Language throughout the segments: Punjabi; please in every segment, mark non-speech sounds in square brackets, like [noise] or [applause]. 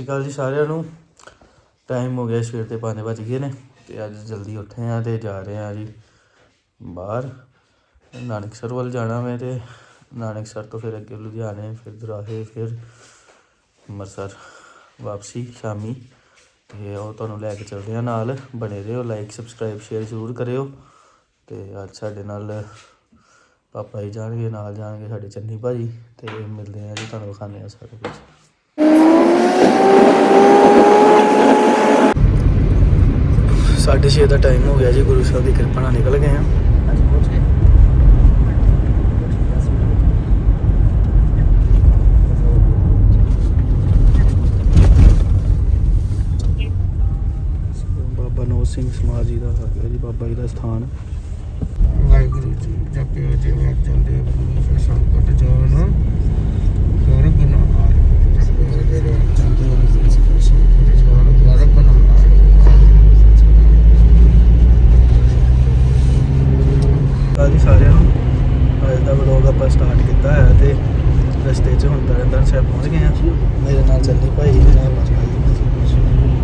ਸਤਿ ਸ਼੍ਰੀ ਅਕਾਲ ਜੀ ਸਾਰਿਆਂ ਨੂੰ। ਟਾਈਮ ਹੋ ਗਿਆ, ਸਵੇਰ ਦੇ 5 ਵਜ ਗਏ ਨੇ ਤੇ ਅੱਜ ਜਲਦੀ ਉੱਠੇ ਆ ਤੇ ਜਾ ਰਹੇ ਆ ਜੀ ਬਾਹਰ। ਨਾਨਕਸਰ ਵੱਲ ਜਾਣਾ ਮੈਂ ਤੇ ਨਾਨਕਸਰ ਤੋਂ ਫਿਰ ਅੱਗੇ ਲੁਧਿਆਣੇ, ਫਿਰ ਦੁਰਾਹੇ, ਫਿਰ ਅੰਮ੍ਰਿਤਸਰ ਵਾਪਸੀ ਸ਼ਾਮੀ ਤੇ ਉਹ ਤੁਹਾਨੂੰ ਲੈ ਕੇ ਚੱਲਦੇ ਆ ਨਾਲ। ਬਣੇ ਰਹੋ ਲਾਈਕ ਸਬਸਕ੍ਰਾਈਬ ਸ਼ੇਅਰ ਜ਼ਰੂਰ ਕਰਿਓ ਤੇ ਅੱਜ ਸਾਡੇ ਨਾਲ ਪਾਪਾ ਜੀ ਜਾਣਗੇ, ਨਾਲ ਜਾਣਗੇ ਸਾਡੇ ਚੰਨੀ ਭਾਜੀ ਤੇ ਮਿਲਦੇ ਆ ਜੀ ਤੁਹਾਨੂੰ ਵਿਖਾਉਂਦੇ ਆ ਸਾਰਾ ਕੁਝ ਸਾਢੇ ਛੇ ਦਾ ਟਾਈਮ ਹੋ ਗਿਆ ਜੀ ਗੁਰੂ ਸਾਹਿਬ ਦੀ ਕਿਰਪਾ ਨਾਲ ਨਿਕਲ ਗਏ ਆ ਬਾਬਾ ਨੋ ਸਿੰਘ ਸਮਾਜ ਜੀ ਦਾ ਹੈਗਾ ਜੀ ਬਾਬਾ ਜੀ ਦਾ ਸਥਾਨ। ਵਾਹਿਗੁਰੂ ਜੀ ਜਪਿਓ ਜਿਵੇਂ ਅਰਜਨ ਦੇਵ ਜੀ ਕੇ ਸੰਕਟ ਜੋਨ ਗੁਰ ਬਨਾ ਜਪਿਓ ਜਿਵੇਂ ਅਰਜਨ ਦੇਵ ਜੀ ਕੇ ਸੰਕਟ ਜੋਨ ਗੁਰ ਬਨਾ ਸਾਰਿਆਂ ਨੂੰ। ਅੱਜ ਦਾ ਵਲੋਗ ਆਪਾਂ ਸਟਾਰਟ ਕੀਤਾ ਹੈ ਤੇ ਰਸਤੇ 'ਚ ਹੁਣ ਤਰਨਤਾਰਨ ਸਾਹਿਬ ਪਹੁੰਚ ਗਏ ਆ ਮੇਰੇ ਨਾਲ ਚੱਲੀ ਭਾਈ ਜੀ ਨਾਲ ਮਾਤਾ ਜੀ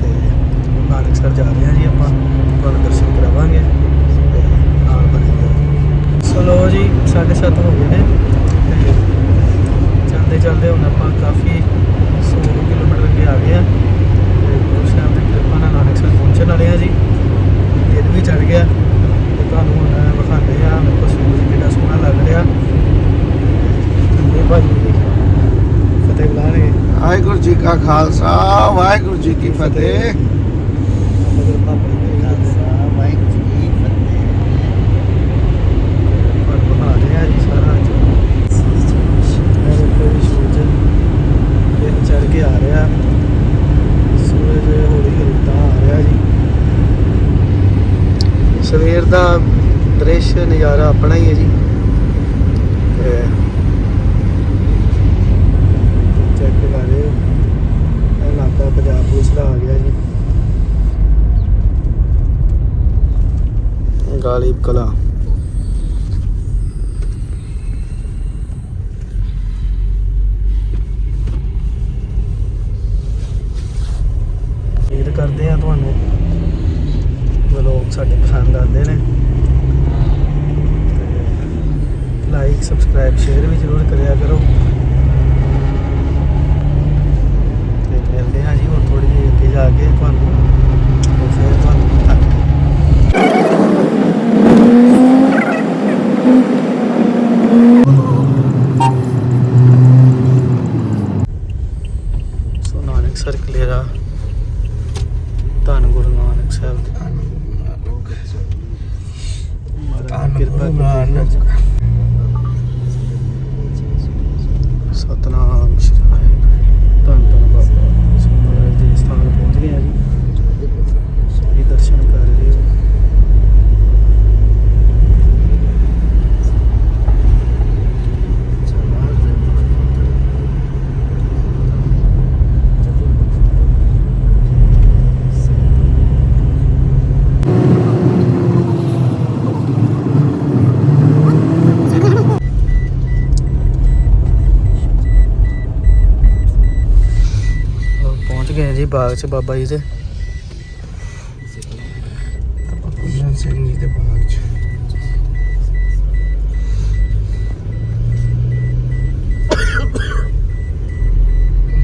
ਤੇ ਨਾਨਕਸਰ ਜਾ ਰਹੇ ਆ ਜੀ ਆਪਾਂ। ਤੁਹਾਨੂੰ ਦਰਸ਼ਨ ਕਰਾਵਾਂਗੇ। ਤੇ ਨਾਲ ਬਣੇ ਰਹੋ। ਚਲੋ ਜੀ 7:30 ਹੋ ਗਏ ਨੇ। ਤੇ ਚੱਲਦੇ ਚੱਲਦੇ ਹੁਣ ਆਪਾਂ ਕਾਫੀ 100 ਕਿਲੋਮੀਟਰ ਅੱਗੇ ਆ ਗਏ ਆ ਤੇ ਗੁਰੂ ਸਾਹਿਬ ਦੀ ਕਿਰਪਾ ਨਾਲ ਨਾਨਕ ਨਾਨਕਸਰ ਪਹੁੰਚਣ ਵਾਲੇ ਆ ਜੀ। ਦਿਨ ਵੀ ਚੜ ਗਿਆ। ਤੁਹਾਨੂੰ ਵਿਖਾਉਂਦੇ ਆ ਸੂਰਜ ਕਿੰਨਾ ਸੋਹਣਾ ਲੱਗ ਰਿਹਾ। ਫਤਿਹ ਵਾਹਿਗੁਰੂ ਜੀ ਕਾ ਖਾਲਸਾ ਵਾਹਿਗੁਰੂ ਜੀ ਕੀ ਫਤਿਹ ਮਦਰ ਪਾਪਾ ਜੀ ਦੇ ਖਾਲਸਾ ਵਾਹਿਗੁਰੂ ਜੀ ਕੀ ਫਤਿਹ ਪਰ ਬਣਾ ਰਿਹਾ ਜੀ ਸਾਰਾ ਅੱਜ ਮੈਂ ਦੇਖੋ ਜੀ ਸੂਰਜ ਦਿਨ ਚੜ ਕੇ ਆ ਰਿਹਾ ਸੂਰਜ ਹੌਲੀ ਹੌਲੀ ਤਾਂ ਆ ਰਿਹਾ ਜੀ ਸਵੇਰ ਦਾ ਦ੍ਰਿਸ਼ ਨਜ਼ਾਰਾ ਆਪਣਾ ਹੀ ਹੈ ਜੀ ਤੇ ਚੈੱਕ ਕਰ ਰਹੇ ਹੋ ਇਹ ਇਲਾਕਾ ਪੰਜਾਬ ਪੁਲਿਸ ਦਾ ਆ ਗਿਆ ਜੀ ਗਾਲਿਬ ਕਲਾ ਉਮੀਦ ਕਰਦੇ ਆ ਤੁਹਾਨੂੰ ਵਲੋਗ ਸਾਡੇ ਪਸੰਦ ਆਉਂਦੇ ਨੇ। ਲਾਈਕ ਸਬਸਕ੍ਰਾਈਬ ਸ਼ੇਅਰ ਵੀ ਜ਼ਰੂਰ ਕਰਿਆ ਕਰੋ। ਤੇ ਮਿਲਦੇ ਹਾਂ ਜੀ ਹੁਣ ਥੋੜੀ ਜਿਹੀ ਅੱਗੇ ਜਾ ਕੇ ਤੁਹਾਨੂੰ। ਫਿਰ ਤੁਹਾਨੂੰ ਦਿਖਾਉਂਦੇ ਸੋ ਨਾਨਕ ਸਰ ਧੰਨ ਗੁਰੂ ਨਾਨਕ ਸਾਹਿਬ। ਜੀ ਸਤਨਾਮ ਸ਼੍ਰੀ ਵਾਹਿਗੁਰੂ ਧੰਨ ਧੰਨ ਬਾਬਾ ਸੋ ਮਹਾਰਾਜ ਦੇ ਸਥਾਨ ਪਹੁੰਚ ਗਏ ਆ ਜੀ ਇਹ ਦਰਸ਼ਨ ਕਰ ਰਹੇ ਹੋ ਔਰ ਪਹੁੰਚ ਗਏ ਆ ਜੀ ਬਾਗ 'ਚ ਬਾਬਾ ਜੀ ਦੇ ਕੁਲਨ ਸਿੰਘ ਜੀ ਦੇ ਬਾਗ ਚ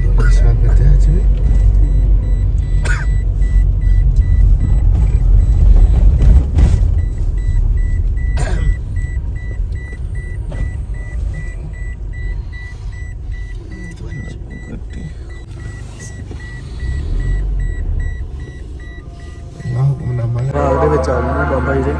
ਬੜਾ ਸਵਾਗਤ ਹੈ ਜੀ ਅੱਲਾਹ ਹੁਕਮ ਨਾ ਮੰਨ ਬਾਗ ਦੇ ਵਿੱਚ ਆ ਗਏ ਨੇ ਬਾਬਾ ਜੀ ਦੇ।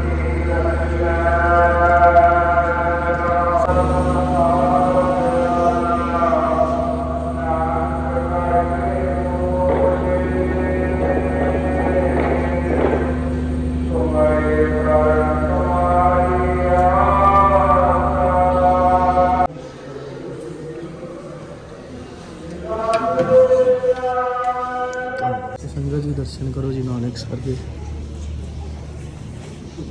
ਸੰਗਤ ਜੀ, ਦਰਸ਼ਨ ਕਰੋ ਜੀ ਨਾਨਕ ਸਰ ਦੇ।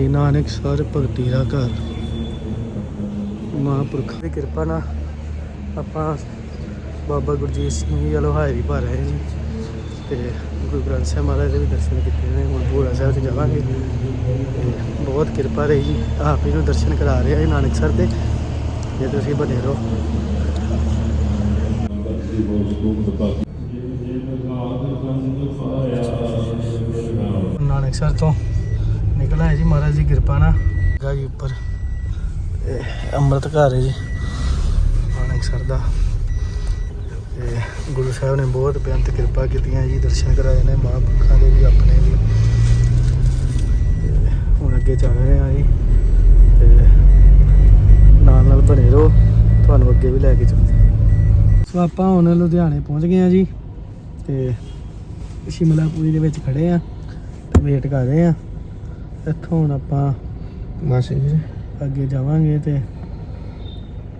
ਆਈ ਨਾਨਕ ਸਰ ਭਗਤੀ ਦਾ ਘਰ। ਮਹਾਂਪੁਰਖਾਂ ਦੀ ਕਿਰਪਾ ਨਾਲ ਆਪਾਂ ਬਾਬਾ ਗੁਰਜੀਤ ਸਿੰਘ ਜੀ ਵੱਲੋਂ ਹਾਜ਼ਰੀ ਭਰ ਰਹੇ ਜੀ ਤੇ ਗੁਰੂ ਗ੍ਰੰਥ ਸਾਹਿਬ ਮਹਾਰਾਜ ਦੇ ਵੀ ਦਰਸ਼ਨ ਕੀਤੇ ਨੇ, ਹੁਣ ਭੋਲਾ ਸਾਹਿਬ ਤੇ ਜਾਵਾਂਗੇ। ਬਹੁਤ ਕਿਰਪਾ ਰਹੀ ਜੀ, ਆਪ ਹੀ ਨੂੰ ਦਰਸ਼ਨ ਕਰਾ ਰਹੇ ਆ ਜੀ ਨਾਨਕ ਸਰ ਦੇ ਜੇ ਤੁਸੀਂ ਬਣੇ ਰਹੋ। ਨਾਨਕ ਸਰ ਤੋਂ ਨਿਕਲ ਜੀ ਮਹਾਰਾਜ ਦੀ ਕਿਰਪਾ ਨਾਲ। ਗਾ ਜੀ ਉੱਪਰ ਅੰਮ੍ਰਿਤ ਘਰ ਹੈ ਜੀ। ਨਾਨਕ ਸਰ ਦਾ। ਤੇ ਗੁਰੂ ਸਾਹਿਬ ਨੇ ਬਹੁਤ ਬੇਅੰਤ ਕਿਰਪਾ ਕੀਤੀਆਂ ਜੀ, ਦਰਸ਼ਨ ਕਰਾਏ ਨੇ ਮਹਾਂਪੁਰਖਾਂ ਦੇ ਵੀ, ਆਪਣੇ ਵੀ। ਹੁਣ ਅੱਗੇ ਚੱਲ ਰਹੇ ਆ ਜੀ। ਤੇ ਨਾਲ ਨਾਲ ਬਣੇ ਰਹੋ, ਤੁਹਾਨੂੰ ਅੱਗੇ ਵੀ ਲੈ ਕੇ ਚੱਲਦੇ ਸੋ ਆਪਾਂ ਹੁਣ ਲੁਧਿਆਣੇ ਪਹੁੰਚ ਗਏ ਆ ਜੀ। ਤੇ ਸ਼ਿਮਲਾਪੁਰੀ ਦੇ ਵਿੱਚ ਖੜੇ ਆ ਤੇ ਵੇਟ ਕਰ ਰਹੇ ਆ ਇੱਥੋਂ ਹੁਣ ਆਪਾਂ ਮਾਸੀ ਜੀ ਅੱਗੇ ਜਾਵਾਂਗੇ ਤੇ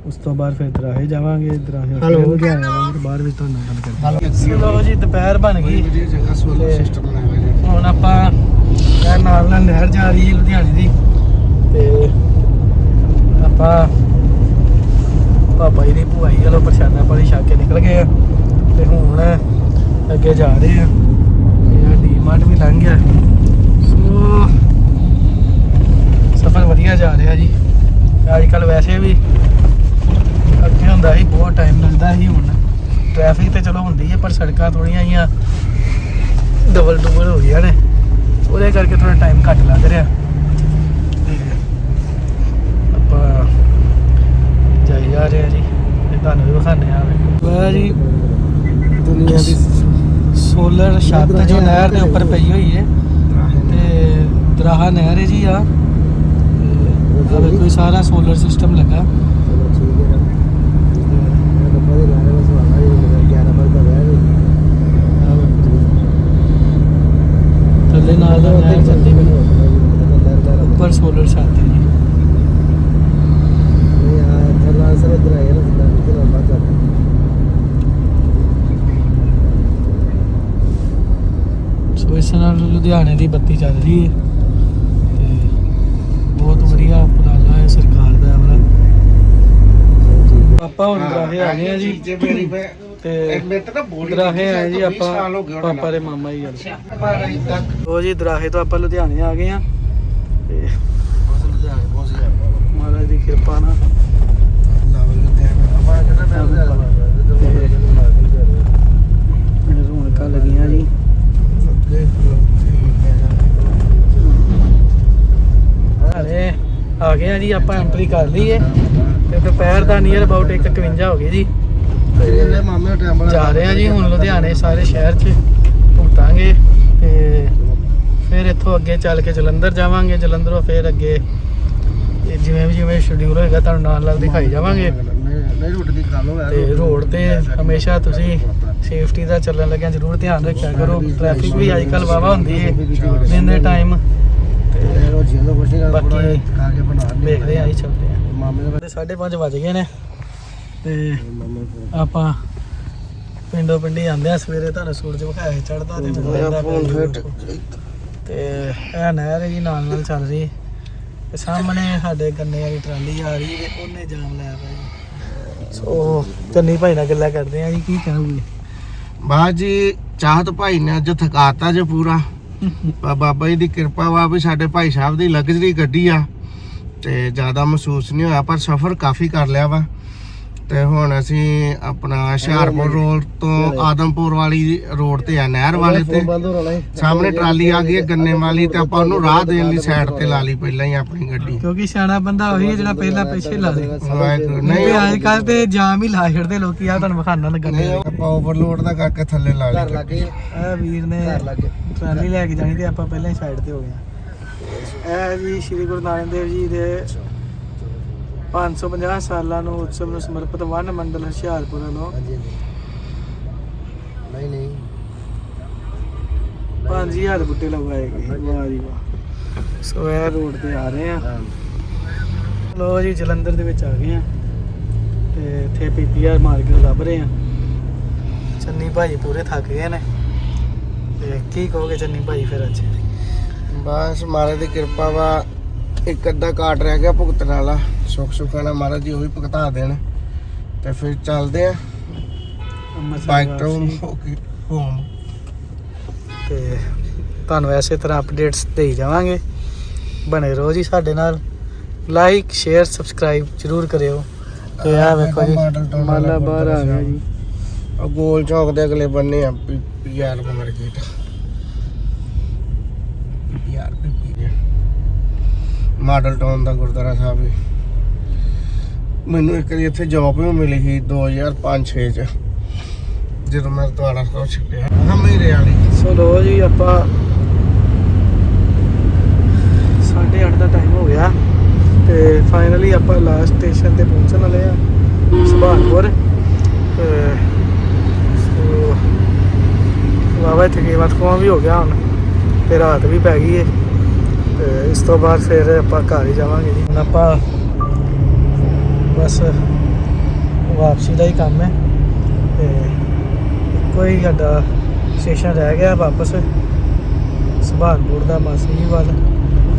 ਉਸ ਤੋਂ ਬਾਅਦ ਫਿਰ ਦਰਾਹੇ ਜਾਵਾਂਗੇ ਦਰਾਹੇ ਆਵਾਂਗੇ ਤੇ ਬਾਅਦ ਵਿੱਚ ਤੁਹਾਨੂੰ ਗੱਲ ਕਰਦੇ ਲੋ ਜੀ ਦੁਪਹਿਰ ਬਣ ਗਈ। ਜਗ੍ਹਾ ਸੋਲਰ ਸਿਸਟਮ ਬਣਾਇਆ ਹੋਇਆ ਜੀ। ਹੁਣ ਆਪਾਂ ਇਹ ਨਾਲ ਨਾਲ ਨਹਿਰ ਜਾ ਰਹੀ ਹੈ ਲੁਧਿਆਣੇ ਦੀ। ਤੇ ਆਪਾਂ ਪਾਪਾ ਜੀ ਦੀ ਭੂਆਈ ਵੱਲੋਂ ਪ੍ਰਸ਼ਾਦਾ ਪਾਣੀ ਛਕ ਕੇ ਨਿਕਲ ਗਏ ਆ। ਤੇ ਹੁਣ ਅੱਗੇ ਜਾ ਰਹੇ ਆ। ਇਹ ਡੀਮਾਰਟ ਵੀ ਲੰਘ ਗਿਆ। ਸੋ ਸਫ਼ਰ ਵਧੀਆ ਜਾ ਰਿਹਾ ਜੀ। ਅੱਜ ਕੱਲ ਵੈਸੇ ਵੀ ਅੱਗੇ ਹੁੰਦਾ ਸੀ, ਬਹੁਤ ਟਾਈਮ ਲੱਗਦਾ ਸੀ ਹੁਣ। ਟ੍ਰੈਫਿਕ ਤੇ ਚਲੋ ਹੁੰਦੀ ਹੈ ਪਰ ਸੜਕਾਂ ਥੋੜੀਆਂ ਜਿਹੀਆਂ ਡਬਲ ਡਬਲ ਹੋ ਗਈਆਂ ਨੇ। ਉਹਦੇ ਕਰਕੇ ਥੋੜਾ ਟਾਈਮ ਘੱਟ ਲੱਗ ਰਿਹਾ। ਆਪਾਂ ਜਾਈ ਜਾ ਰਹੇ ਆ ਜੀ, ਤੇ ਤੁਹਾਨੂੰ ਵੀ ਵਿਖਾਣੇ ਆ। ਵਾ ਜੀ ਦੁਨੀਆ ਦੀ ਸੋਲਰ ਛੱਤ ਜੋ ਨਹਿਰ ਦੇ ਉੱਪਰ ਪਈ ਹੋਈ ਹੈ, ਤੇ ਦਰਾਹਾ ਨਹਿਰ ਹੈ ਜੀ ਆ। ਆ ਕੋਈ ਸਾਰਾ ਸੋਲਰ ਸਿਸਟਮ ਲੱਗਾ। ਥੱਲੇ ਨਾਲ ਦਾ ਨਹਿਰ ਚੱਲਦੀ ਪਈ ਉੱਪਰ ਸੋਲਰ ਛੱਤ ਹੈ ਜੀ। ਸੋ ਇਸ ਨਾਲ ਲੁਧਿਆਣੇ ਦੀ ਬੱਤੀ ਚੱਲ ਰਹੀ ਹੈ ਤੇ ਬਹੁਤ ਵਧੀਆ ਉਪਰਾਲਾ ਹੈ ਸਰਕਾਰ ਦਾ ਵਾਲਾ ਆਪਾਂ ਹੁਣ ਦਰਾਹੇ ਆ ਗਏ ਆ ਜੀ। ਤੇ ਦਰਾਹੇ ਆਏ ਜੀ ਆਪਾਂ ਪਾਪਾ ਦੇ ਮਾਮਾ ਜੀ ਗੱਲ ਉਹ ਜੀ ਦਰਾਹੇ ਤੋਂ ਆਪਾਂ ਲੁਧਿਆਣੇ ਆ ਗਏ ਆ। ਤੇ ਮਹਾਰਾਜ ਦੀ ਕਿਰਪਾ ਨਾਲ। ਮੈਨੂੰ ਰੌਣਕਾਂ ਲੱਗੀਆਂ ਜੀ। ਹਲੇ ਆ ਗਏ ਆ ਜੀ ਆਪਾਂ ਐਂਟਰੀ ਕਰ ਲਈ ਏ ਤੇ ਦੁਪਹਿਰ ਦਾ ਨੀਅਰ ਅਬਾਊਟ 1:51 ਹੋ ਗਏ ਜੀ। ਤੇ ਜਾ ਰਹੇ ਆ ਜੀ ਹੁਣ ਲੁਧਿਆਣੇ ਸਾਰੇ ਸ਼ਹਿਰ 'ਚ ਭੁਗਤਾਂਗੇ ਤੇ ਫਿਰ ਇੱਥੋਂ ਅੱਗੇ ਚੱਲ ਕੇ ਜਲੰਧਰ ਜਾਵਾਂਗੇ। ਜਲੰਧਰੋਂ ਫਿਰ ਅੱਗੇ ਜਿਵੇਂ ਵੀ ਜਿਵੇਂ ਸ਼ਡਿਊਲ ਹੋਏਗਾ ਤੁਹਾਨੂੰ ਨਾਲ ਨਾਲ ਦਿਖਾਈ ਜਾਵਾਂਗੇ। ਤੇ ਰੋਡ ਤੇ ਹਮੇਸ਼ਾ ਤੁਸੀਂ ਸੇਫਟੀ ਦਾ ਚੱਲਣ ਲੱਗਿਆ ਜ਼ਰੂਰ ਧਿਆਨ ਰੱਖਿਆ ਕਰੋ। ਟ੍ਰੈਫਿਕ ਵੀ ਅੱਜ ਕੱਲ ਵਾਵਾ ਹੁੰਦੀ ਹੈ ਦਿਨ ਦੇ ਟਾਈਮ ਵੇਖਦੇ ਆਂ। ਹੀ ਚੱਲਦੇ ਆਂ ਤੇ 5:30 ਵੱਜ ਗਏ ਨੇ। ਤੇ ਆਪਾਂ ਪਿੰਡੋਂ ਪਿੰਡੀ ਆਂਦੇ ਆ ਸਵੇਰੇ ਤੁਹਾਨੂੰ ਸੂਰਜ ਵਿਖਾਇਆ ਸੀ ਚੜਦਾ ਤੇ। ਤੇ ਇਹ ਨਹਿਰ ਜੀ ਨਾਲ ਨਾਲ ਚੱਲ ਰਹੀ। ਤੇ ਸਾਹਮਣੇ ਸਾਡੇ ਗੰਨੇ ਵਾਲੀ ਟਰਾਲੀ ਆ ਰਹੀ ਤੇ ਉਹਨੇ ਜਾਮ ਲਾਇਆ ਜੀ। ਸੋ ਚੰਨੀ ਭਾਈ ਨਾਲ ਗੱਲਾਂ ਕਰਦੇ ਆ ਜੀ ਕੀ ਕਹੋਗੇ? ਬਾਜੀ ਚਾਹਤ ਭਾਈ ਨੇ ਅੱਜ ਥਕਾਤਾ ਜੇ ਪੂਰਾ। [laughs] ਬਾਬਾ ਜੀ ਦੀ ਕਿਰਪਾ ਵਾ ਵੀ ਸਾਡੇ ਭਾਈ ਸਾਹਿਬ ਦੀ ਲਗਜ਼ਰੀ ਗੱਡੀ ਆ। ਤੇ ਜ਼ਿਆਦਾ ਮਹਿਸੂਸ ਨਹੀਂ ਹੋਇਆ ਪਰ ਸਫ਼ਰ ਕਾਫੀ ਕਰ ਲਿਆ ਵਾ। ਤੇ ਹੁਣ ਅਸੀਂ ਆਪਣਾ ਹੁਸ਼ਿਆਰਪੁਰ ਰੋਡ ਤੋਂ ਆਦਮਪੁਰ ਵਾਲੀ ਰੋਡ ਤੇ ਆ ਨਹਿਰ ਵਾਲੇ ਤੇ। ਸਾਹਮਣੇ ਟਰਾਲੀ ਆ ਗਈ ਹੈ ਗੰਨੇ ਵਾਲੀ ਤੇ ਆਪਾਂ ਉਹਨੂੰ ਰਾਹ ਦੇਣ ਲਈ ਸਾਈਡ ਤੇ ਲਾ ਲਈ ਪਹਿਲਾਂ ਹੀ ਆਪਣੀ ਗੱਡੀ। ਕਿਉਂਕਿ ਸਿਆਣਾ ਬੰਦਾ ਉਹੀ ਹੈ ਜਿਹੜਾ ਪਹਿਲਾਂ ਪਿੱਛੇ ਲਾ ਦੇ। ਨਹੀਂ ਅੱਜ ਕੱਲ ਤੇ ਜਾਮ ਹੀ ਲਾ ਛੱਡਦੇ ਲੋਕੀ ਆ ਤੁਹਾਨੂੰ ਵਿਖਾਣਾ ਲੱਗਣ ਨਹੀਂ ਆਪਾਂ ਓਵਰਲੋਡ ਦਾ ਕਰਕੇ ਥੱਲੇ ਲਾ ਲਈ। ਆ ਵੀਰ ਨੇ ਟਰਾਲੀ ਲੈ ਕੇ ਜਾਣੀ ਤੇ ਆਪਾਂ ਪਹਿਲਾਂ ਹੀ ਸਾਈਡ ਤੇ ਹੋ ਗਏ ਆ ਇਹ ਜੀ ਸ਼੍ਰੀ ਗੁਰੂ ਨਾਨਕ ਦੇਵ ਜੀ ਦੇ 550 ਸਾਲਾਂ ਨੂੰ ਉਤਸਵ ਨੂੰ ਸਮਰਪਿਤ ਵਨ ਮੰਡਲ ਹੁਸ਼ਿਆਰਪੁਰ ਵੱਲੋਂ ਨਹੀਂ ਨਹੀਂ। 5000 ਬੁੱਟੇ ਲਗਵਾਏ ਗਏ। ਵਾਹ ਜੀ ਵਾਹ। ਸੋ ਇਹ ਰੋਡ ਤੇ ਆ ਰਹੇ ਆ। ਲੋ ਜੀ ਜਲੰਧਰ ਦੇ ਵਿੱਚ ਆ ਗਏ ਆ। ਤੇ ਇੱਥੇ ਪੀਪੀਆਰ ਮਾਰਕੀਟ ਲੱਭ ਰਹੇ ਆ। ਚੰਨੀ ਭਾਈ ਪੂਰੇ ਥੱਕ ਗਏ ਨੇ। ਤੇ ਕੀ ਕਹੋਗੇ ਚੰਨੀ ਭਾਈ ਫਿਰ ਅੱਜ? ਬਸ ਮਹਾਰਾਜ ਦੀ ਕਿਰਪਾ ਵਾ ਇੱਕ ਅੱਧਾ ਕਾਟ ਰਹਿ ਗਿਆ ਭੁਗਤਣ ਵਾਲਾ। ਸੁੱਖ ਸੁੱਖਾਂ ਨਾਲ ਮਹਾਰਾਜ ਜੀ ਉਹ ਵੀ ਭੁਗਤਾ ਦੇਣ। ਤੇ ਫਿਰ ਚੱਲਦੇ ਆ। ਬਾਈਕ ਕੇ ਹੋਮ ਤੇ ਤੁਹਾਨੂੰ ਐਸੇ ਤਰ੍ਹਾਂ ਅਪਡੇਟਸ ਦੇਈ ਜਾਵਾਂਗੇ। ਬਣੇ ਰਹੋ ਜੀ ਸਾਡੇ ਨਾਲ। ਲਾਈਕ ਸ਼ੇਅਰ ਸਬਸਕ੍ਰਾਈਬ ਜਰੂਰ ਕਰਿਓ। ਤੇ ਆ ਵੇਖੋ ਜੀ ਮਾਲਾ ਬਾਹਰ ਆ ਗਿਆ ਜੀ। ਗੋਲ ਚੌਕ ਦੇ ਅਗਲੇ ਬੰਨੇ ਆ PR market PR PR model town ਦਾ ਗੁਰਦੁਆਰਾ ਸਾਹਿਬ ਵੀ ਮੈਨੂੰ ਇੱਕ ਵਾਰੀ ਇੱਥੇ ਜੌਬ ਵੀ ਮਿਲੀ ਸੀ 2005-6 ਚ, ਜਦੋਂ ਮੈਂ ਦੁਆਰਾ ਸਾਹਿਬ ਛੱਡਿਆ ਹਾਂ ਮੇਰੇ ਵਾਲੀ। ਸੋ ਲੋ ਜੀ, ਆਪਾਂ 8:30 ਦਾ ਟਾਈਮ ਹੋ ਗਿਆ ਤੇ ਫਾਈਨਲੀ ਆਪਾਂ ਲਾਸਟ ਸਟੇਸ਼ਨ ਤੇ ਪਹੁੰਚਣ ਵਾਲੇ ਆ, ਸੁਭਾਨਪੁਰ। ਤੇ ਸੋ ਵਾਵਾ ਥਕੇਵਤ ਕੋਮ ਵੀ ਹੋ ਗਿਆ ਹੁਣ, ਤੇ ਰਾਤ ਵੀ ਪੈ ਗਈ ਏ। ਤੇ ਇਸ ਤੋਂ ਬਾਅਦ ਫਿਰ ਆਪਾਂ ਘਰ ਹੀ ਜਾਵਾਂਗੇ ਜੀ। ਹੁਣ ਆਪਾਂ ਬਸ ਵਾਪਸੀ ਦਾ ਹੀ ਕੰਮ ਹੈ ਤੇ ਇੱਕੋ ਹੀ ਸਾਡਾ ਸਟੇਸ਼ਨ ਰਹਿ ਗਿਆ ਵਾਪਸ। ਸੁਭਾਨਪੁਰ ਦਾ ਮਾਸੀ ਵੱਲ।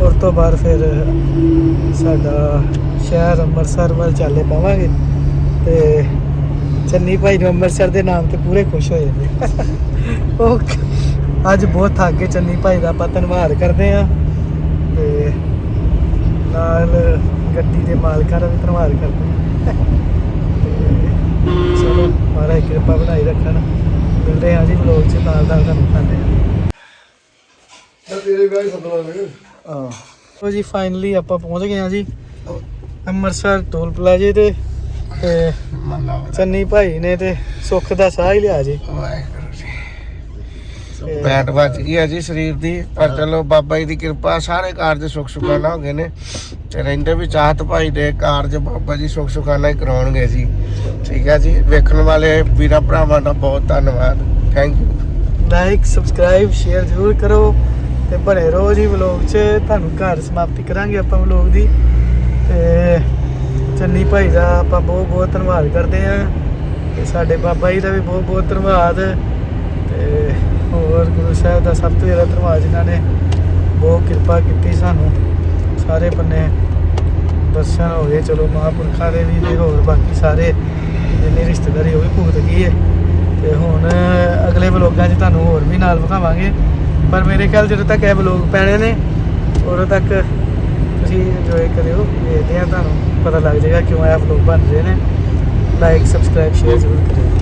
ਉਸ ਤੋਂ ਬਾਅਦ ਫਿਰ ਸਾਡਾ ਸ਼ਹਿਰ ਅੰਮ੍ਰਿਤਸਰ ਵੱਲ ਚੱਲੇ ਪਾਵਾਂਗੇ ਤੇ ਚੰਨੀ ਭਾਈ ਨੂੰ ਅੰਮ੍ਰਿਤਸਰ ਦੇ ਨਾਮ ਤੇ ਪੂਰੇ ਖੁਸ਼ ਹੋ ਜਾਂਦੇ। ਉਹ ਅੱਜ ਬਹੁਤ ਥੱਕ ਕੇ ਚੰਨੀ ਭਾਈ ਦਾ, ਆਪਾਂ ਧੰਨਵਾਦ ਕਰਦੇ ਆ ਤੇ ਨਾਲ ਗੱਡੀ ਦੇ ਮਾਲਕਾਂ ਦਾ ਵੀ ਧੰਨਵਾਦ ਕਰਦੇ ਤੇ ਚਲੋ ਮਹਾਰਾਜ ਕਿਰਪਾ ਬਣਾਈ ਰੱਖਣ। ਮਿਲਦੇ ਹਾਂ ਜੀ ਵਲੋਗ ਚ ਨਾਲ ਨਾਲ ਤੁਹਾਨੂੰ ਖਾਂਦੇ ਤੇਰੇ ਵਿਆਹ ਸੱਦਣਾ ਹਾਂ। ਉਹ ਜੀ ਫਾਈਨਲੀ ਆਪਾਂ ਪਹੁੰਚ ਗਏ ਹਾਂ ਜੀ ਅੰਮ੍ਰਿਤਸਰ ਟੋਲ ਪਲਾਜ਼ੇ ਤੇ ਤੇ ਚੰਨੀ ਭਾਈ ਨੇ ਤੇ ਸੁੱਖ ਦਾ ਸਾਹ ਹੀ ਲਿਆ ਜੀ। ਪੈਟ ਵੱਜ ਗਈ ਹੈ ਜੀ ਸਰੀਰ ਦੀ ਪਰ ਚਲੋ ਬਾਬਾ ਜੀ ਦੀ ਕਿਰਪਾ ਸਾਰੇ ਕਾਰਜ ਸੁੱਖ ਸੁਖਾਨਾ ਹੋ ਗਏ ਨੇ। ਤੇ ਰਹਿੰਦੇ ਵੀ ਚਾਹਤ ਭਾਈ ਦੇ ਕਾਰਜ ਬਾਬਾ ਜੀ ਸੁੱਖ ਸੁਖਾਨਾ ਹੀ ਕਰਾਉਣਗੇ ਜੀ। ਠੀਕ ਹੈ ਜੀ ਵੇਖਣ ਵਾਲੇ ਵੀਰਾਂ ਭਰਾਵਾਂ ਦਾ ਬਹੁਤ ਧੰਨਵਾਦ। Thank you like subscribe share ਜ਼ਰੂਰ ਕਰੋ ਤੇ ਬਣੇ ਰਹੋ ਜੀ ਵਲੋਗ 'ਚ ਤੁਹਾਨੂੰ ਘਰ ਸਮਾਪਤੀ ਕਰਾਂਗੇ ਆਪਾਂ ਵਲੋਗ ਦੀ। ਤੇ ਚੰਨੀ ਭਾਈ ਦਾ ਆਪਾਂ ਬਹੁਤ ਬਹੁਤ ਧੰਨਵਾਦ ਕਰਦੇ ਆਂ ਤੇ ਸਾਡੇ ਬਾਬਾ ਜੀ ਦਾ ਵੀ ਬਹੁਤ ਬਹੁਤ ਧੰਨਵਾਦ। ਤੇ ਹੋਰ ਗੁਰੂ ਸਾਹਿਬ ਦਾ ਸਭ ਤੋਂ ਜ਼ਿਆਦਾ ਧੰਨਵਾਦ ਜਿਨ੍ਹਾਂ ਨੇ ਬਹੁਤ ਕਿਰਪਾ ਕੀਤੀ ਸਾਨੂੰ। ਸਾਰੇ ਪੰਨੇ ਦਰਸ਼ਨ ਹੋ ਗਏ। ਚਲੋ ਮਹਾਂਪੁਰਖਾਂ ਦੇ ਵੀ ਤੇ ਹੋਰ ਬਾਕੀ ਸਾਰੇ ਜਿੰਨੇ ਰਿਸ਼ਤੇਦਾਰੀ ਉਹ ਵੀ ਭੁਗਤ ਗਈ ਹੈ ਤੇ ਹੁਣ ਅਗਲੇ ਵਲੋਗਾਂ 'ਚ ਤੁਹਾਨੂੰ ਹੋਰ ਵੀ ਨਾਲ ਵਿਖਾਵਾਂਗੇ। ਪਰ ਮੇਰੇ ਖਿਆਲ ਜਦੋਂ ਤੱਕ ਇਹ ਵਲੋਗ ਪੈਣੇ ਨੇ, ਉਦੋਂ ਤੱਕ ਤੁਸੀਂ ਇੰਜੋਏ ਕਰਿਓ। ਵੇਖਦੇ ਆ ਤੁਹਾਨੂੰ ਪਤਾ ਲੱਗ ਜਾਏਗਾ ਕਿਉਂ ਇਹ ਵਲੋਗ ਬਣ ਰਹੇ ਨੇ। ਲਾਈਕ ਸਬਸਕ੍ਰਾਈਬ ਸ਼ੇਅਰ ਜ਼ਰੂਰ ਕਰਿਓ।